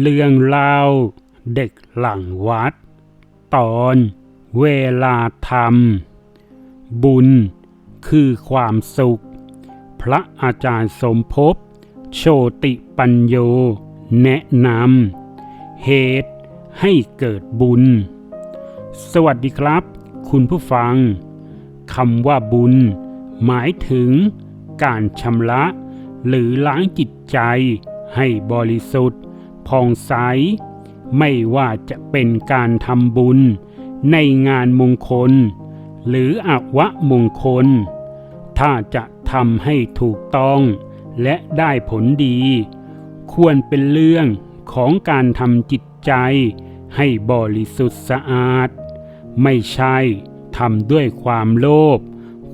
เรื่องเล่าเด็กหลังวัด ตอนเวลาทำบุญคือความสุข พระอาจารย์สมภพ โชติปัญโย แนะนำเหตุให้เกิดบุญ สวัสดีครับ คุณผู้ฟังคำว่าบุญ หมายถึงการชำระ หรือล้างจิตใจให้บริสุทธิ์ ผ่องใส ไม่ว่าจะเป็นการทำบุญ ในงานมงคล หรืออวะมงคล ถ้าจะทำให้ถูกต้อง และได้ผลดี ควรเป็นเรื่องของการทำจิตใจให้บริสุทธิ์สะอาด ไม่ใช่ทำด้วยความโลภ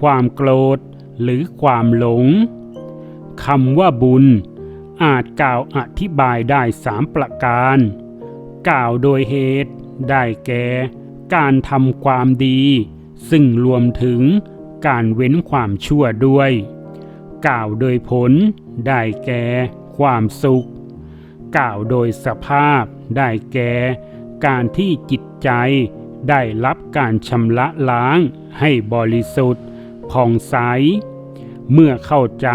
ความโกรธ หรือความหลงคำว่าบุญ อาจกล่าวอธิบายได้สามประการ กล่าวโดยเหตุ ได้แก่ การทำความดี ซึ่งรวมถึงการเว้นความชั่วด้วย กล่าวโดยผล ได้แก่ ความสุข กล่าวโดยสภาพ ได้แก่ การที่จิตใจได้รับการชำระล้างให้บริสุทธิ์ผ่องใส เมื่อเข้าใจ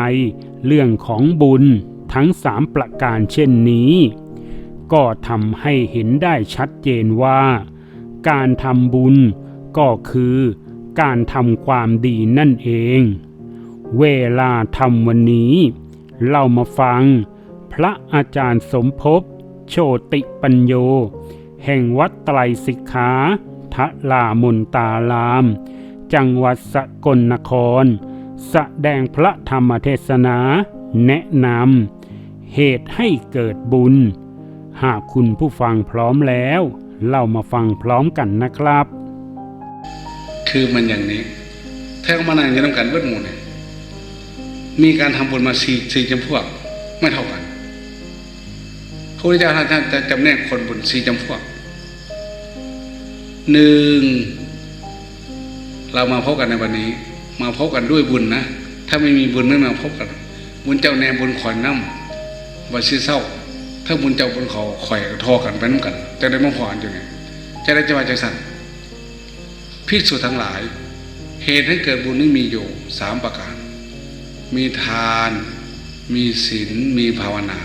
เรื่องของบุญ ทั้งสามประการเช่นนี้ ก็ทำให้เห็นได้ชัดเจนว่า การทำบุญก็คือการทำความดีนั่นเอง เวลาทำวันนี้ เรามาฟัง พระอาจารย์สมภพ โชติปัญโย แห่งวัดไตรสิกขาทะลามนตาราม จังหวัดสกลนคร แสดงพระธรรมเทศนา แนะนำ เหตุให้เกิดบุญ หากคุณผู้ฟังพร้อมแล้ว เรามาฟังพร้อมกันนะครับ คือมันอย่างนี้ ถ้ามานั่งอยืนำกันเวทหมู่เนี่ยมีการทำบุญมาสี่สี่จำพวก ไม่เท่ากันพระพุทธเจ้าท่านจะจำแนกคนบุญสี่จำพวกหนึ่งเรามาพบกันในวันนี้ มาพบกันด้วยบุญนะ ถ้าไม่มีบุญไม่มาพบกัน บุญเจ้าแนบุญขอยน้ำ บาซีเศร้าถ้าบุญเจ้าบุญเขาข่อยทอกันไปน้ำกันจะได้มาพรอยู่ไงจะได้จะว่าจะสั่นพิสูจทั้งหลาย เหตุให้เกิดบุญนี้มีอยู่สามประการ มีทาน มีศีลมีภาวนา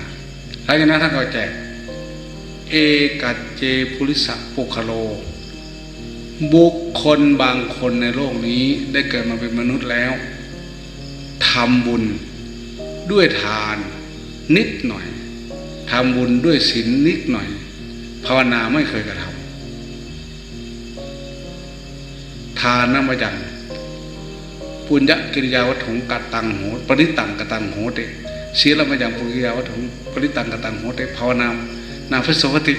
หลังจากนั้นท่านก็แจก เอกัจเจปุริสะปุคโล บุคคลบางคนในโลกนี้ได้เกิดมาเป็นมนุษย์แล้วทำบุญด้วยทาน นิดหน่อยทำบุญด้วยศีลนิดหน่อย ภาวนาไม่เคยกระทำทานนมาจากปุญญกิริยาวัตถุกัตตังโหปริตังกตังโหเตศีลมาจากปุญญกิริยาวัตถุปริตังกตังโหเตภาวนานาพสวติ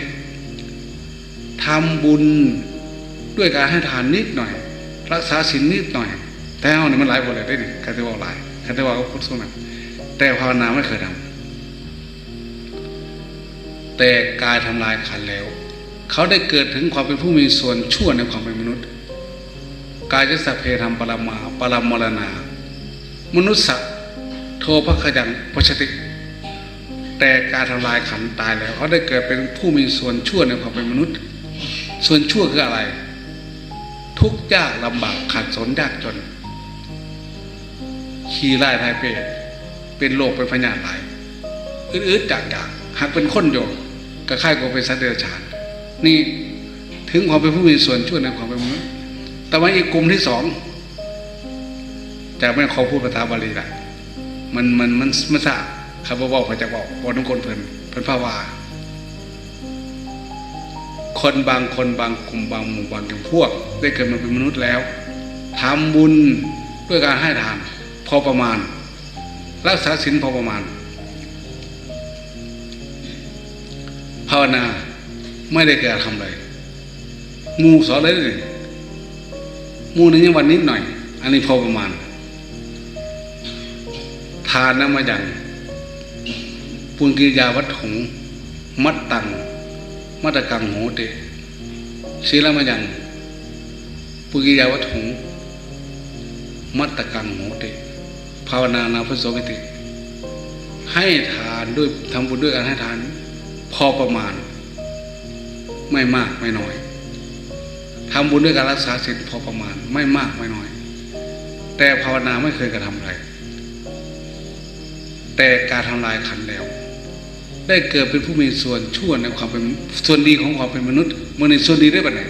ทำบุญด้วยการให้ทานนิดหน่อย รักษาศีลนิดหน่อยแต่เอาเนี่ยมันหลายบทเลยได้เนี่ยคาที่ว่าหลายคาที่ว่าก็พุทธสุนัขแต่ภาวนาไม่เคยทำ แต่กายทำลายขันแล้ว เขาได้เกิดถึงความเป็นผู้มีส่วนชั่วในความเป็นมนุษย์ กายจะสัพเพธรรมปรมาปรมรณา มนุษย์สัตว์โทพระขยันพชติ แต่การทำลายขันตายแล้ว เขาได้เกิดเป็นผู้มีส่วนชั่วในความเป็นมนุษย์ ส่วนชั่วคืออะไร ทุกข์ยากลำบากขัดสนยากจน ขี้ไล่ทายเปรตเป็นโรคเป็นพญาธิหลายอืดๆจากจากหากเป็นคนโยก ก็ค่ายกว่าเป็นสัตว์เดรัจฉานนี่ถึงความเป็นผู้มีส่วนช่วยในความเป็นมนุษย์แต่ว่าอีกกลุ่มที่สองแต่ไม่ขอพูดภาษาบาลีละมันมันมันมันสะครับบอกเขาจะบอกบอกทุกคนเพิ่นเพิ่นภาวาคนบางคนบางกลุ่มบางหมู่บางจำพวก ได้เกิดมาเป็นมนุษย์แล้วทำบุญด้วยการให้ทาน พอประมาณ รักษาศีลพอประมาณ ภาวนาไม่ได้เกิดทำเลยมูสอนเลยเลยมูนึงยังวันนิดหน่อย อันนี้พอประมาณ ทานน้ำมาอย่างปุญกิยาวัตถุงมัดตัง มัตตกังโหเตศีลมาอย่างปุญกิริยาวัตถุงมัตตกังโหเตภาวนานาพุทโสกิติ ให้ทานด้วยทำบุญด้วยการให้ทาน พอประมาณ ไม่มากไม่น้อยทำบุญด้วยการรักษาศีลพอประมาณ ไม่มากไม่น้อย แต่ภาวนาไม่เคยกระทำอะไร แต่การทำลายขันแล้ว ได้เกิดเป็นผู้มีส่วนชั่วในความเป็นส่วนดีของความเป็นมนุษย์มันในส่วนดีได้ปะไหน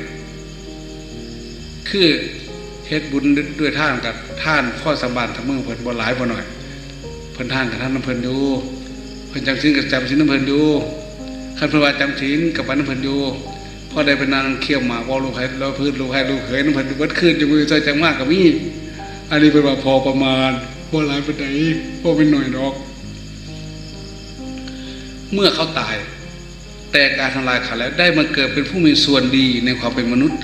คือเฮ็ดบุญด้วยท่านกับท่านข้อสมบัติทั้งเมืองเพิ่นบ่หลายบ่หน่อย เพิ่นท่านกับท่านน้ำเพิ่นอยู่เพิ่นจำศีลกับจำศีลน้ำเพิ่นอยู่ คันพิ่นว่าจำศีลกับปันพิ่นอยู่พอได้ไปนางเคี่ยวหมาว่าลูกให้เราพื้นลูกให้ลูกเขยน้ำพิ่นเบิดขึ้นอยู่มือใจจังมากกับมีอันนี้เป็นว่าพอประมาณบ่หลายปานใดบ่เป็นหน่อยดอก เมื่อเขาตาย แต่การทำลายขันธ์แล้วได้มาเกิดเป็นผู้มีส่วนดีในความเป็นมนุษย์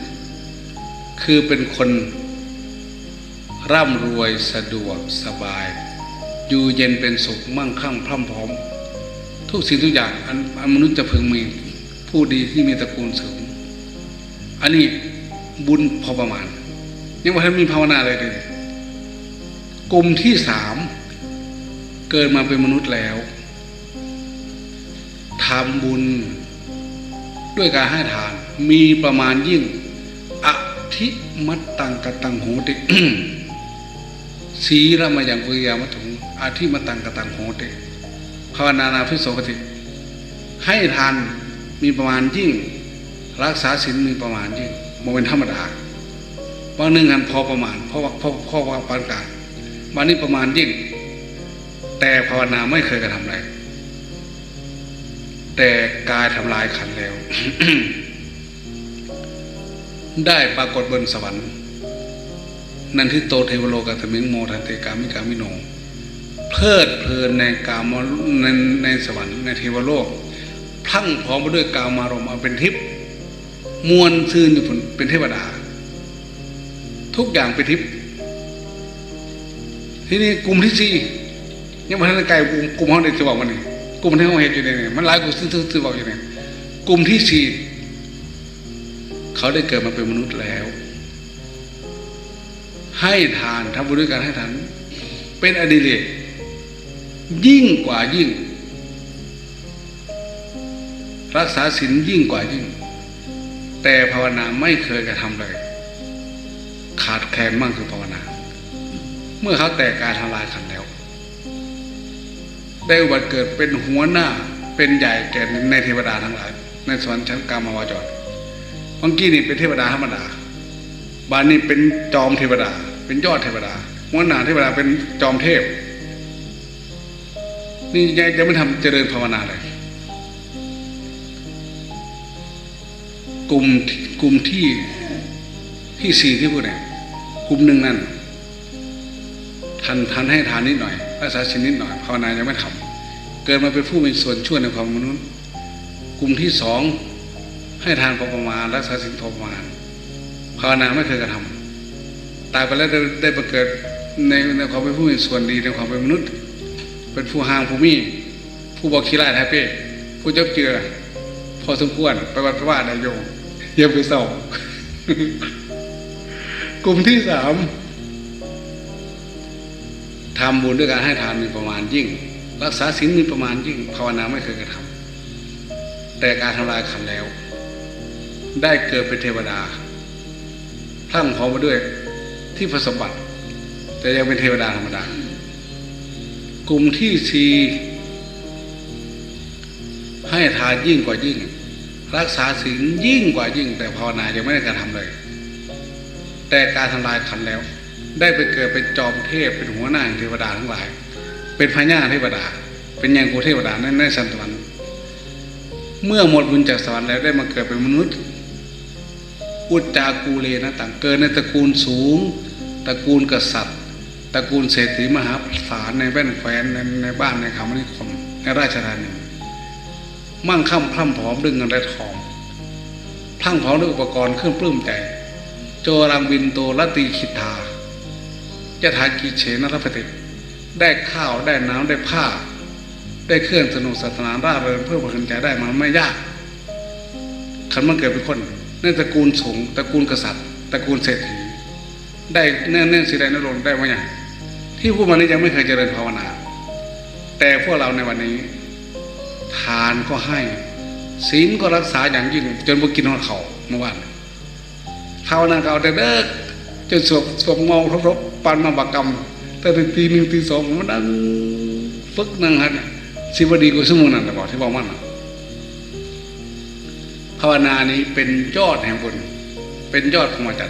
คือเป็นคนร่ำรวยสะดวกสบาย อยู่เย็นเป็นสุขมั่งคั่งพร่ำพร้อม ทุกสิ่งทุกอย่างอันอันมนุษย์จะพึงมีผู้ดีที่มีตระกูลสูงอันนี้บุญพอประมาณยังว่าท่านมีภาวนาอะไรเลยกลุ่มที่สามเกิดมาเป็นมนุษย์แล้วทำบุญด้วยการให้ทาน มีประมาณยิ่งอธิมัตตังกตังโหติสีระมาอย่างปุริยามัถุงอาทิมัตตังกตังโหติ ภาวนานาพิโสกติ ให้ทานมีประมาณยิ่ง รักษาศีลมีประมาณยิ่งโมเป็นธรรมดาบางหนึ่งหันพอประมาณเพราะว่าพราะเพราะว่าปานกลางบางนี้ประมาณยิ่ง แต่ภาวนาไม่เคยกระทำอะไรแต่กายทำลายขันแล้ว ได้ปรากฏบนสวรรค์ นั่นทิโตเทวโลกัตมิงโมทันเตกามิกามิโน เพลิดเพลินในกามในในสวรรค์ในเทวโลกพลั่งพร้อมไปด้วยกามารมณ์เอาเป็นทิพย์มวลซื่นอยู่เป็นเทวดา ทุกอย่างเป็นทิพย์ที่นี้กลุ่มที่สี่ยังไม่ทันได้ไกลกลุ่มกลุ่มห้องเด็กจะบอกมันนี่กลุ่มที่ห้องเห็นอยู่เนี่ยมันหลายกลุ่มซึ่งซึ่งบอกอยู่เนี่ยกลุ่มที่สี่เขาได้เกิดมาเป็นมนุษย์แล้ว ให้ทานทำบุญด้วยการให้ทานเป็นอดิเรก ยิ่งกว่ายิ่ง รักษาศีลยิ่งกว่ายิ่ง แต่ภาวนาไม่เคยกระทำเลย ขาดแคลนมากคือภาวนา เมื่อเขาแตกการทำลายขันแล้ว ได้อุบัติเกิดเป็นหัวหน้าเป็นใหญ่แก่ในเทวดาทั้งหลาย ในสวรรค์ชั้นกามาวาจรเมื่อกี้นี่เป็นเทวดาธรรมดาบานนี้เป็นจอมเทวดา เป็นยอดเทวดาหัวหน้าเทวดาเป็นจอมเทพ นี่ยังยังไม่ทำเจริญภาวนาเลยกลุ่มกลุ่มที่ที่สี่ที่พูดเนี่ยกลุ่มหนึ่งนั่นทันทันให้ทานนิดหน่อยรักษาศีลนิดหน่อยภาวนายังไม่ทำเกิดมาเป็นผู้มีส่วนช่วยในความมนุษย์กลุ่มที่สองให้ทานพอประมาณรักษาศีลพอประมาณภาวนาไม่เคยกระทำตายไปแล้วได้ได้ปเกิดในในความเป็นผู้มีส่วนดีในความเป็นมนุษย์ เป็นผู้ห่างผู้มี ผู้บอกขี้ไล่แทเป้ผู้เจับเจือ พอสมควรไปวัดพระว่าได้โยมเยี่ยมไปสองกลุ่มที่สามทำบุญด้วยการให้ทานมีประมาณยิ่ง รักษาศีลมีประมาณยิ่ง ภาวนาไม่เคยกระทำแต่การทำลายขันแล้ว ได้เกิดเป็นเทวดาพรั่งพร้อมมาด้วยที่ผสมบัติ แต่ยังเป็นเทวดาธรรมดา กลุ่มที่สี่ให้ทานยิ่งกว่ายิ่ง รักษาศีลยิ่งกว่ายิ่ง แต่ภาวนายังไม่ได้การทำเลย แต่การทำลายขันแล้ว ได้ไปเกิดเป็นจอมเทพเป็นหัวหน้าแห่งเทวดาทั้งหลาย เป็นพญาเทวดา เป็นยังกูเทวดาในในสันตวันเมื่อหมดบุญจากสวรรค์แล้วได้มาเกิดเป็นมนุษย์ อุจจากูเลนะต่างเกิดในตระกูลสูง ตระกูลกษัตริย์ ตระกูลเศรษฐีมหาศาลในแว่นแคว้นในในบ้านในขามนิคมในราชธานีมั่งคั่งพร่ำผอมด้วยเงินและทองพรั่งพร้อมด้วยอุปกรณ์เครื่องปลื้มใจโจรังวินโตรตตีคิทายะถากิเฉนรพติได้ข้าวได้น้ำได้ผ้า ได้เครื่องสนุกสนานร่าเริงเพื่อผลใจได้มันไม่ยากขันมันเกิดเป็นคนในตระกูลสงฆ์ตระกูลกษัตริย์ ตระกูลเศรษฐีได้เนื่องเนื่องสิได้นรงค์ได้มาอย่าง ที่ผู้มานี้ยังไม่เคยเจริญภาวนา แต่พวกเราในวันนี้ ทานก็ให้ศีลก็รักษาอย่างยิ่ง จนบ่กินหัวเขาเมื่อวานภาวนาเก่าแต่เด็กจนสวบสวบเมาทบๆปันมาบักกรรมแต่ตีหนึ่งตีสองมันนั่งฝึกนั่งหันสิบดีกว่าสมุนั่นแต่บอกที่บอกมันนะภาวนานี้เป็นยอดแห่งบุญเป็นยอดของมาจัด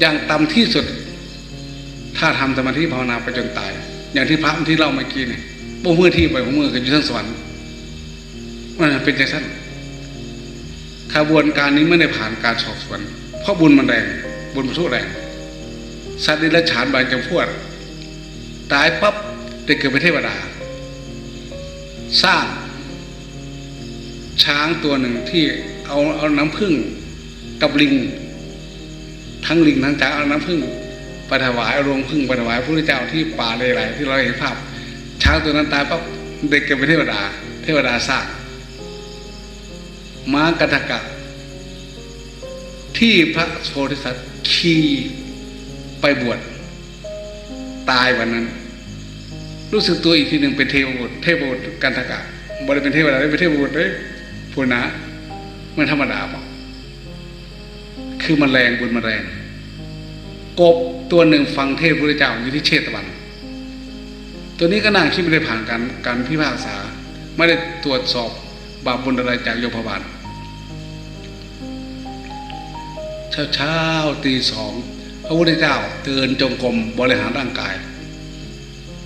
อย่างต่ำที่สุด ถ้าทำสมาธิภาวนาไปจนตาย อย่างที่พระที่เราเมื่อกี้เนี่ยบ่มือที่ไปบ่มือกันอยู่ทั้งสวรรค์มันเป็นใจสั้นขบวนการนี้ไม่ได้ผ่านการสอบสวน เพราะบุญมันแรง บุญมันสู้แรงสัตว์ดิลฉานบางจำพวกตายปั๊บได้เกิดเป็นเทวดา สร้าง ช้างตัวหนึ่งที่เอาเอาน้ำผึ้งกับลิง ทั้งลิงทั้งช้างเอาน้ำผึ้ง ปถวายเอาโรงผึ้งปถวายพระพุทธเจ้าที่ป่าเลไลที่เราเห็นภาพช้างตัวนั้นตายปั๊บเด็กเกิดเป็นเทวดา เทวดาสร้างม้ากัทกะ ที่พระโพธิสัตว์ขี่ไปบวชตายวันนั้น รู้สึกตัวอีกทีหนึ่งเป็นเทพบุตรเทพบุตรกันทกะบริเป็นเทวดาได้เป็นเทพบุตรเลยพูนะมันธรรมดาป่ะคือมันแรงบุญมันแรง กบตัวหนึ่งฟังเทศพระเจ้าอยู่ที่เชตวัน ตัวนี้ก็นั่งที่ไม่ได้ผ่านการการพิพากษา ไม่ได้ตรวจสอบบาปบุญอะไรจากโยมพบาลเช้าเช้าตีสองพระพุทธเจ้าเดินจงกรมบริหารร่างกาย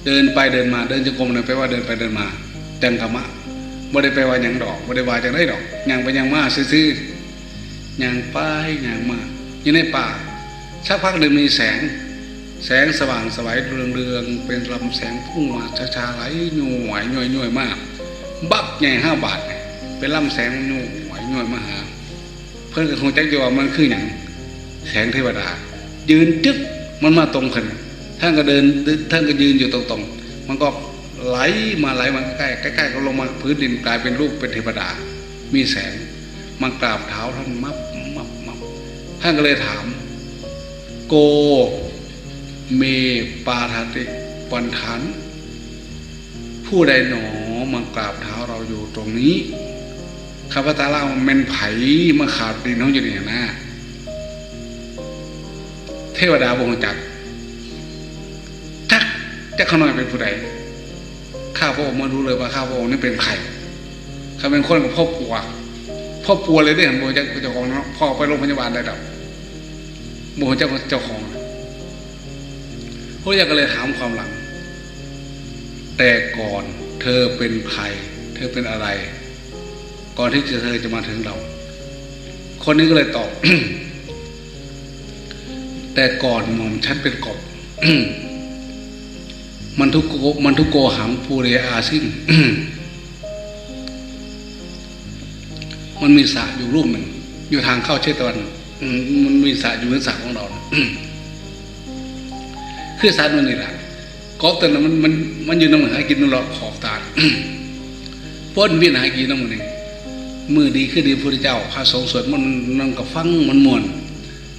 เดินไปเดินมาเดินจงกรมเนี่ยแปลว่าเดินไปเดินมาจังกรรมะบ่ได้แปว่าหยังดอกบ่ได้ว่าจังได้ดอกยังไปยังมาซื่อๆยังไปยังมาอยู่ในป่า สักพักหนึ่งมีแสง แสงสว่างสวัยเรืองๆเป็นลำแสงพุ่งมาช้าๆไหลหน่วยหน่วยหน่วยมาก บักใหญ่ห้าบาท เป็นลำแสงหน่วยหน่วยมหา เพื่อนก็คงจักอยู่ว่ามันคืออย่างแสงเทวดา ยืนจึ๊กมันมาตรงกันท่านก็เดินท่านก็ยืนอยู่ตรงๆ มันก็ไหลมาไหลมาใกล้ๆใกล้ๆก็ลงมาพื้นดินกลายเป็นรูปเป็นเทวดา มีแสงมากราบเท้าท่านมับมับมับท่านก็เลยถาม โกเมปาทติปันฐานผู้ใดหนอมากราบเท้าเราอยู่ตรงนี้ข้าพเจ้าเล่ามันเป็นไผ่มาขาดดินเขาอยู่เนี่ยนะ เทวดาบงจักจักจักขน้อยเป็นผู้ใดข้าพระองค์มารู้เลยว่าข้าพระองค์นี่เป็นใครเขาเป็นคนกับพ่อปัวพ่อปัวเลยได้เห็นโบจักเจ้าของพ่อไปโรงพยาบาลได้ดับ โบจักเจ้าของพระเจ้าก็เลยถามความหลัง แต่ก่อนเธอเป็นใคร เธอเป็นอะไร ก่อนที่เธอจะมาถึงเรา คนนี้ก็เลยตอบ แต่ก่อนหม่อมฉันเป็นกบมันทุกโกมันทุกโกหังภูเรอาซิ่งมันมีสระอยู่รูปหนึ่ง อยู่ทางเข้าเชตวัน มันมีสระอยู่ในสระของเรานะคือสระนั่นนี่แหละกอบแต่นั้นมันมันมันอยู่น้ำหากินมันหลอดขอบตาป้นเวียนหากินน้ำมันเองมือดีคือดีพระเจ้าพระสงฆ์สวดมันนั่งกับฟังมันมวน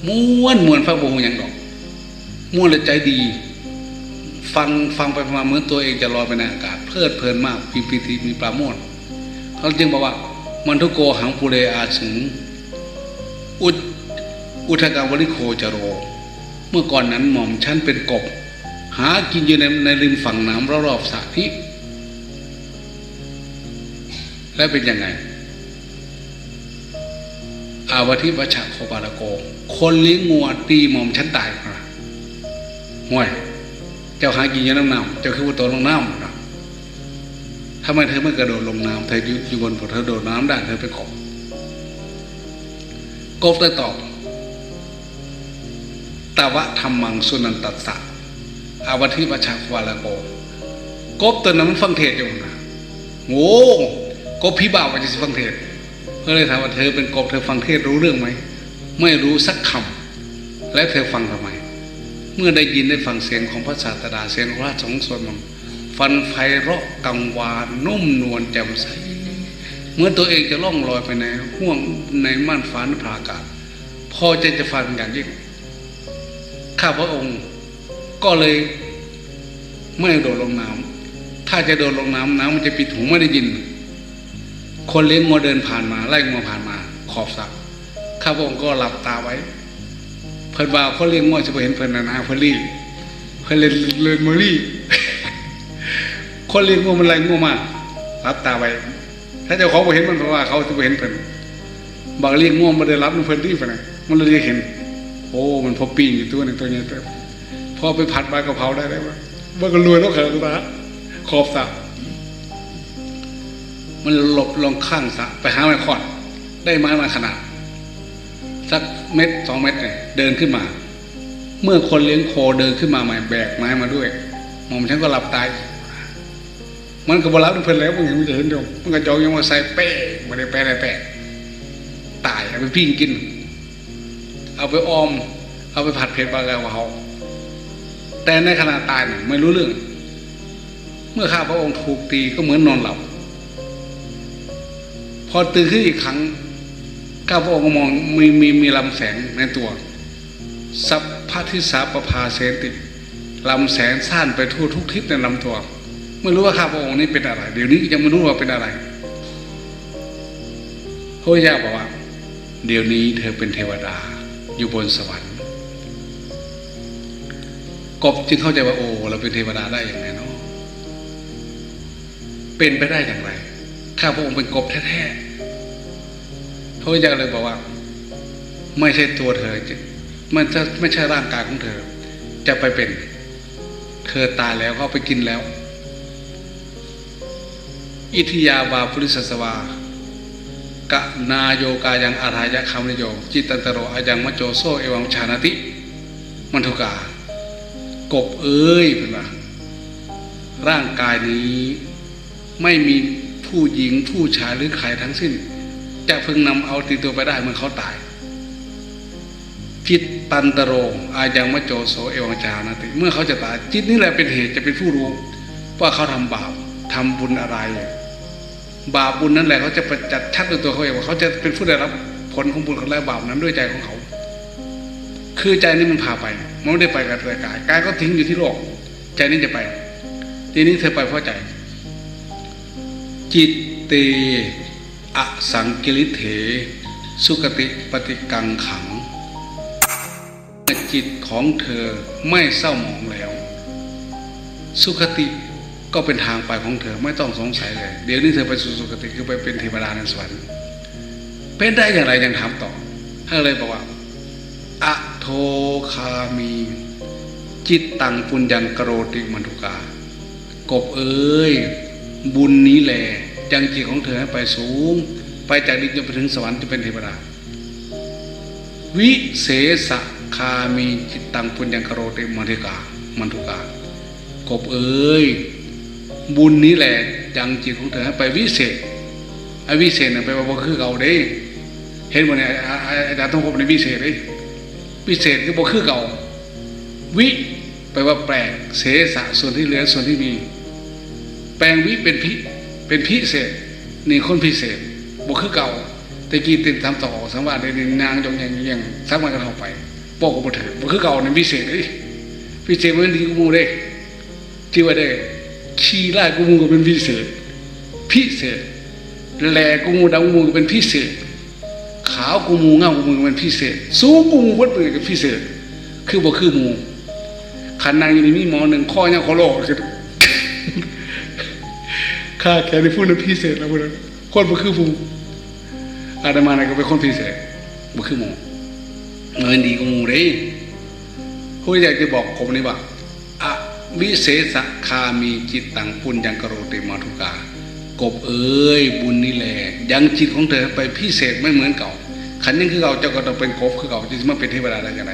ม้วนมวนฟังบงอย่างดอกม้วนและใจดี ฟังฟังไปมาเหมือนตัวเองจะลอยไปในอากาศเพลิดเพลินมากปีปีติมีปราโมทเขาจึงบอกว่า มันทุกโกหังปุเรอาสึงอุด อุทกาวริโคจโร เมื่อก่อนนั้นหม่อมฉันเป็นกบ หากินอยู่ในในริมฝั่งน้ำรอบๆสระนี้ และเป็นยังไง อาวทิวัชะโคบาลโก คนเลี้ยงงัวตีหม่อมฉันตายนะห่วย เจ้าหากินอยู่น้ำน้ำเจ้าคือว่าตัวลงน้ำนะทำไมเธอไม่กระโดดลงน้ำเธออยู่บนบกเธอโดดน้ำได้เธอเป็นกบกบได้ตอบ ตาวะธรรมังสุนันตัสสะอาวทิวัชะโคบาลโกกบตัวนั้นมันฟังเทศอยู่นะโง่กบพี่บ่าวมันจะฟังเทศเพื่อเลยถามว่าเธอเป็นกบเธอฟังเทศรู้เรื่องไหมไม่รู้สักคำและเธอฟังทำไม เมื่อได้ยินได้ฟังเสียงของพระศาสดาเสียงพระสงฆ์สวดมนต์ฟันไฟเราะกังวานนุ่มนวลแจ่มใสเมื่อตัวเองจะล่องลอยไปในห่วงในม่านฟ้านภาอากาศพอใจจะฟังอย่างยิ่ง ข้าพระองค์ก็เลยไม่โดดลงน้ำถ้าจะโดดลงน้ำน้ำมันจะปิดหูไม่ได้ยิน คนเลี้ยงงัวเดินผ่านมา ไล่งัวผ่านมา ขอบสระข้าพระองค์ก็หลับตาไว้ เพิ่นว่าคนเลี้ยงงัวจะไปเห็นเพิ่นนะนะเพิ่นรีบเพิ่นเล่นเล่นมือรีคนเลี้ยงงัวมันไล่งัวมาหลับตาไว้ ถ้าเจ้าของไปเห็นมันเพราะว่าเขาจะไปเห็นเพิ่นบางเลี้ยงงัวมันได้รับเพิ่นรีบไปนะมันเลยเห็น โอ้มันพอปีนอยู่ตัวหนึ่งตัวเนี้ยตัวพอไปผัดใบกะเพราได้ได้ปะมันก็รวยแล้วเขินตาขอบสระมันหลบลงข้างสระไปหาไม้ขอด ได้ไม้มาขนาด สักเม็ดสองเม็ดเนี่ยเดินขึ้นมา เมื่อคนเลี้ยงโคเดินขึ้นมาใหม่แบกไม้มาด้วยหมอมฉันก็หลับตายมันก็บรับเพิ่นแล้วมึงเห็นมันจะเห็นดียวมันก็จองยังมาใส่เป้ไม่ได้แปะอะไรแปะตายไปปิ้งกิน เอาไปออม เอาไปผัดเผ็ดปลากระเพราแต่ในขณะตายเนี่ยไม่รู้เรื่อง เมื่อข้าพระองค์ถูกตีก็เหมือนนอนหลับ พอตื่นขึ้นอีกครั้งข้าพระองค์ก็มองมีมีมีลำแสงในตัว สัพพทิสาปภาเสติลำแสงซ่านไปทั่วทุกทิศในลำตัว ไม่รู้ว่าข้าพระองค์นี้เป็นอะไร เดี๋ยวนี้ยังไม่รู้ว่าเป็นอะไรพระพุทธเจ้าบอกว่า เดี๋ยวนี้เธอเป็นเทวดา อยู่บนสวรรค์กบจึงเข้าใจว่าโอ้เราเป็นเทวดาได้อย่างไรเนาะเป็นไปได้อย่างไรข้าพระองค์เป็นกบแท้ๆพระพุทธเจ้าเลยบอกว่า ไม่ใช่ตัวเธอมันจะไม่ใช่ร่างกายของเธอ จะไปเป็น เธอตายแล้วเขาไปกินแล้ว อิทิยาวาปุริสสวา กะนาโยกายังอาทายะคามนิโยจิตตันตโรอายังมะโจโซเอวังชานาติ มันทุกากบเอ้ยเป็นว่าร่างกายนี้ไม่มีผู้หญิงผู้ชายหรือใครทั้งสิ้น จะพึงนำเอาติดตัวไปได้เมื่อเขาตาย จิตตันตโรอายังมะโจโสเอวังชานาติ เมื่อเขาจะตายจิตนี่แหละเป็นเหตุจะเป็นผู้รู้ว่าเขาทำบาปทำบุญอะไร บาปบุญนั่นแหละเขาจะประจัดชัดด้วยตัวเขาเองว่าเขาจะเป็นผู้ได้รับผลของบุญของและบาปนั้นด้วยใจของเขา คือใจนี่มันพาไปมันไม่ได้ไปกับกายกายก็ทิ้งอยู่ที่โลก ใจนี่จะไป ทีนี้เธอไปเพราะใจ จิตเตอสังกิริเถ สุกติปฏิกังขัง จิตของเธอไม่เศร้าหมองแล้ว สุขติ ก็เป็นทางไปของเธอไม่ต้องสงสัยเลย เดี๋ยวนี้เธอไปสู่สุคติคือไปเป็นเทวดาในสวรรค์เป็นได้อย่างไรยังถามต่อท่านเลยบอกว่าอะโทคามี จิตตังปุญญังกโรติมันทุกากบเอ้ยบุญนี้แหละยังจิตของเธอให้ไปสูง ไปจากดินจนไปถึงสวรรค์จะเป็นเทวดาวิเศษคามีจิตตังปุญญังกโรติมันทุกามันทุกากบเอ้ย บุญนี้แหละยังจิตของเธอให้ไปวิเศษไอ้วิเศษน่ะไปว่าบ่คือเก่าเด้ เห็นบ่เนี่ยอาจารย์ต้องพบในวิเศษเด้วิเศษคือบ่คือเก่า วิแปลว่าแปลกเสสะส่วนที่เหลือส่วนที่มี แปลงวิเป็นพิเป็นพิเศษนี่คนพิเศษบ่คือเก่าต่กี้ติดทำต่อสังวาสในนางจงยังยังสักมันกันออกไปบอกกับบ่ถือบ่คือเก่าในวิเศษเด้วิเศษมันดีกว่าหมู่เด้ที่ว่าได้ ขี้ไล่กูมูก็เป็นพิเศษ พิเศษแหลกูมูดำกูมูเป็นพิเศษ ขาวกูมูเงากูมูเป็นพิเศษ สูงกูมูวัดเปื่อยก็พิเศษ คือบ่คือมูขันนางอยู่ในมีหมอหนึ่งข้อยังขอโลกคือข้าแค่ในพูดนั้นพิเศษแล้วพูดนั้นคนบ่คือมูอาตมานี่ก็เป็นคนพิเศษบ่คือมูเงินดีกูมูเด้ผู้อยากจะบอกผมนี่ว่า วิเศษคามีจิตตังปุญญังกโรติมาทุกากบเอ้ยบุญนี่แหละยังจิตของเธอไปพิเศษไม่เหมือนเก่าขันยังคือเก่าเจ้าก็ต้องเป็นกบคือเก่าจะมาเป็นเทวดาได้ยังไง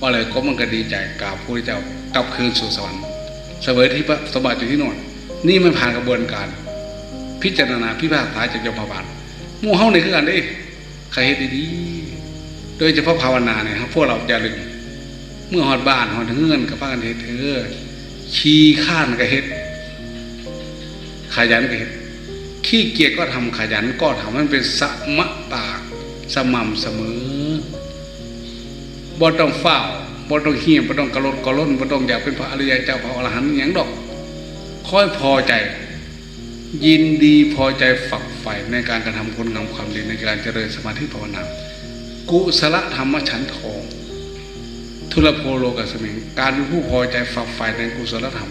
ว่าอะไรกบมันก็ดีใจกราบพระเจ้ากลับคืนสู่สวรรค์เสวยที่พระสมบัติอยู่ที่น่นนี่มันผ่านกระบวนการ พิจารณาพิพากษาจากยมพบาลมู่เฮาในคือกันเด้ใครเฮ็ดดีๆโดยเฉพาะภาวนาเนี่ยครับพวกเราอย่าลืมเมื่อหอดบ้านหอดเงื่อนกับพากันเฮ็ดเธอ ขี้ข้านก็เฮ็ด ขยันก็เฮ็ด ขี้เกียจก็ทำขยันก็ทำมันเป็นสมะตาสม่ำเสมอบ่ต้องเฝ้าบ่ต้องเหี่ยบ่ต้องกระลดกระล้นบ่ต้องอยากเป็นพระอริยเจ้าพระอรหันต์อย่างดอกค่อยพอใจ ยินดีพอใจฝักใฝ่ในการกระทำคุณงามความดีในการเจริญสมาธิภาวนากุศลธรรมฉันทอง ทุลโพโลกัสมิงการเป็นผู้พอใจฝักใฝ่ในกุศลธรรม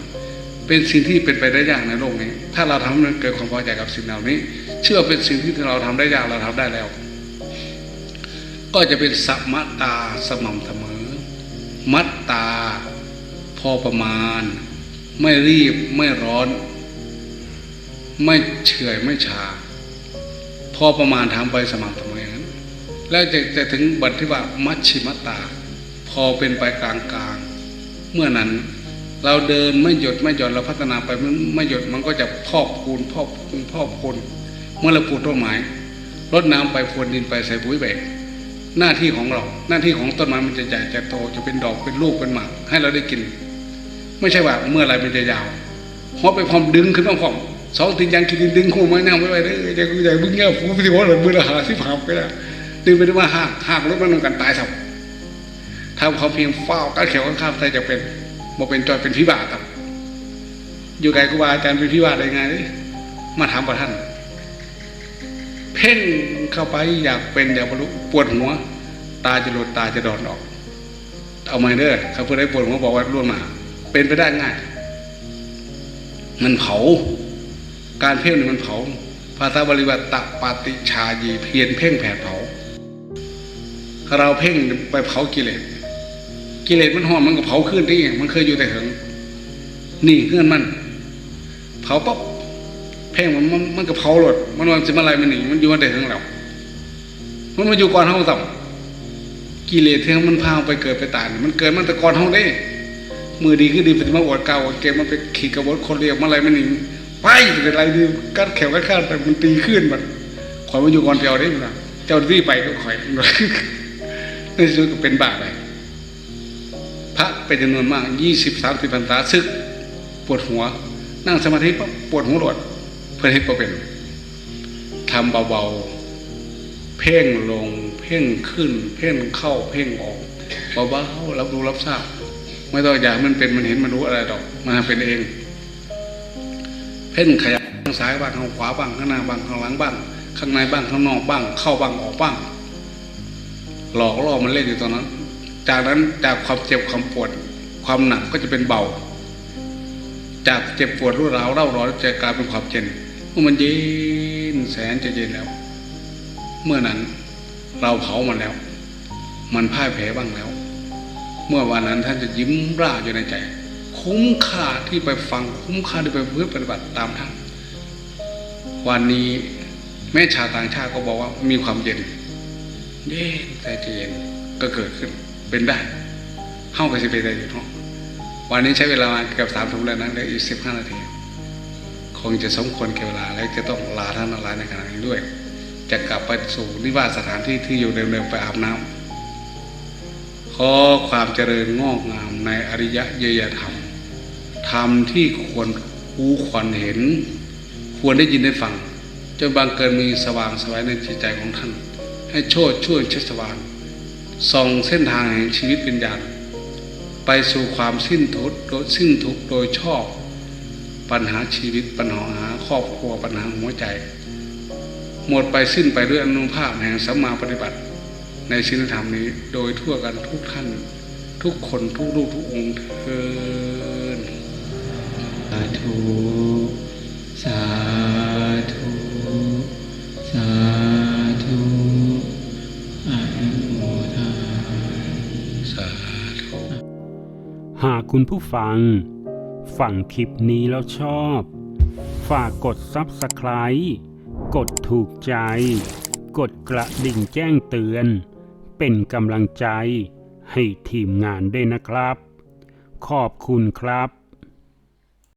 เป็นสิ่งที่เป็นไปได้ยากในโลกนี้ ถ้าเราทำให้มันเกิดความพอใจกับสิ่งเหล่านี้ เชื่อเป็นสิ่งที่เราทำได้ยากเราทำได้แล้ว ก็จะเป็นสัมมตาสม่ำเสมอ มัตตา พอประมาณ ไม่รีบไม่ร้อน ไม่เฉื่อยไม่ชา พอประมาณทำไปสม่ำเสมออย่างนั้น แล้วจะจะถึงบัตที่ว่ามัชชิมตา พอเป็นไปกลางกลางๆ เมื่อนั้นเราเดินไม่หยุดไม่หย่อนเราพัฒนาไปไม่ไม่หยุดมันก็จะพอกคูณพอกคูณพอกคูณเมื่อเราปลูกต้นไม้รดน้ำไปพรวนดินไปใส่ปุ๋ยไปหน้าที่ของเรา หน้าที่ของต้นไม้มันจะใหญ่จะโตจะเป็นดอกเป็นลูกเป็นหมากให้เราได้กิน ไม่ใช่ว่าเมื่อไรมันจะยาวหัวไปพร้อมดึงขึ้นมาพร้อมสองตีนยางกินดินดึงคู่ไม้แน่ไม่ไหวเลยใจกูใหญ่บึ้งเงี้ยฟูไปที่หัวหลังมือละหาสิผามก็ได้ดึงไปได้ว่าหักหักรถมันนำกันตายสับ ทำความเพียงเฝ้าก้าเขียวก้าข้ามใจจะเป็นบ่เป็นจอยเป็นพิบาทครับ อยู่ไกลครูบาอาจารย์เป็นพิบาทได้ไงมาถามประท่าน เพ่งเข้าไปอยากเป็นอยากบรรลุปวดหัว ตาจะหลุดตาจะดอนออก เอาไมาเด้อเขาเพื่อได้ปวดหัวบอกว่าล่วงมา เป็นไปได้ง่าย มันเผา การเพ่งนี่มันเผา ภาษาบาลีว่าตปาติชายีเพียนเพ่งแผดเผา เราเพ่งไปเผากิเลส กิเลสมันห่อมมันก็เผาขึ้นที่มันเคยอยู่แต่เหิงนี่เพื่อนมัน เผาปั๊บเพ่งมันมันก็เผาหลดมันวันสิมาอะไรมันหนีมันอยู่มาแต่เหิงเรามันมาอยู่ก่อนเฮาต่ำกิเลสที่มันพาไปเกิดไปตายมันเกิดมันแต่ก่อนเฮาได้มือดีขึ้นดีปิมาอวดเก่าอดเกมมันไปขี่กระบฏคนเรียกมาอะไรมันหนีไปเป็นไรดีกัดแขวกัดข้าแต่มันตีขึ้นมันข่อยมันอยู่ก่อนเจ้าได้มั้ยเจ้าที่ไปก็ข่อยในที่สุดก็เป็นบาปไป พระเป็นจำนวนมากยี่สิบสามสิบพรรษาซึก ปวดหัว นั่งสมาธิปปวดหัวหลดเพื่อให้ก็เป็นทำเบาๆ เพ่งลง เพ่งขึ้น เพ่งเข้า เพ่งออกเบาๆรับรู้รับทราบไม่ต้องอยากมันเป็นมันเห็นมันรู้อะไรดอกมันเป็นเอง เพ่งขยับข้างซ้ายบ้างข้างขวาบ้างข้างหน้าบ้างข้างหลังบ้างข้างในบ้างข้างนอกบ้าง เข้าบ้างออกบ้าง หลอกล่อมันเล่นอยู่ตอนนั้น จากนั้นจากความเจ็บความปวดความหนักก็จะเป็นเบา จากเจ็บปวดรุ่นแรงเร่าร้อนจะกลายเป็นความเย็นเมื่อมันเย็นแสนจะเย็นแล้ว เมื่อนั้นเราเผามันแล้ว มันพ่ายแพ้บ้างแล้ว เมื่อวันนั้นท่านจะยิ้มร่าอยู่ในใจ คุ้มค่าที่ไปฟังคุ้มค่าที่ไปพื่อปฏิบัติตามท่านวันนี้แม่ชาวต่างชาติก็บอกว่ามีความเย็นเย็นใจเย็นก็เกิดขึ้น เป็นได้เข้ากับสิบเอ็ดได้อยู่ท้องวันนี้ใช้เวลาเกือบสามชั่มแล้วนะเหลืออีกสิบห้านาที คงจะสมควรแก่เวลา และจะต้องลาท่านลายในขณะนี้ด้วย จะกลับไปสู่นิวาสสถานที่ที่อยู่เดิมๆไปอาบน้ำขอความเจริญงอกงามในอริยเยยธรรม ธรรมที่ควรรู้ควรเห็น ควรได้ยินได้ฟัง จนบางเกินมีสว่างสวัยในจิตใจของท่าน ให้โชดช่วยชัชวาน ส่องเส้นทางแห่งชีวิตวิญญาณไปสู่ความสิ้นทุกข์โดยสิ้นทุกข์โดยชอบ ปัญหาชีวิตปัญหาครอบครัวปัญหาหัวใจ หมดไปสิ้นไปด้วยอนุภาพแห่งสัมมาปฏิบัติ ในศีลธรรมนี้โดยทั่วกันทุกท่าน ทุกคนทุกรูปทุกองค์เทินสาธุสา คุณผู้ฟังฟังคลิปนี้แล้วชอบ ฝากกด Subscribe กดถูกใจ กดกระดิ่งแจ้งเตือน เป็นกำลังใจให้ทีมงานด้วยนะครับ ขอบคุณครับ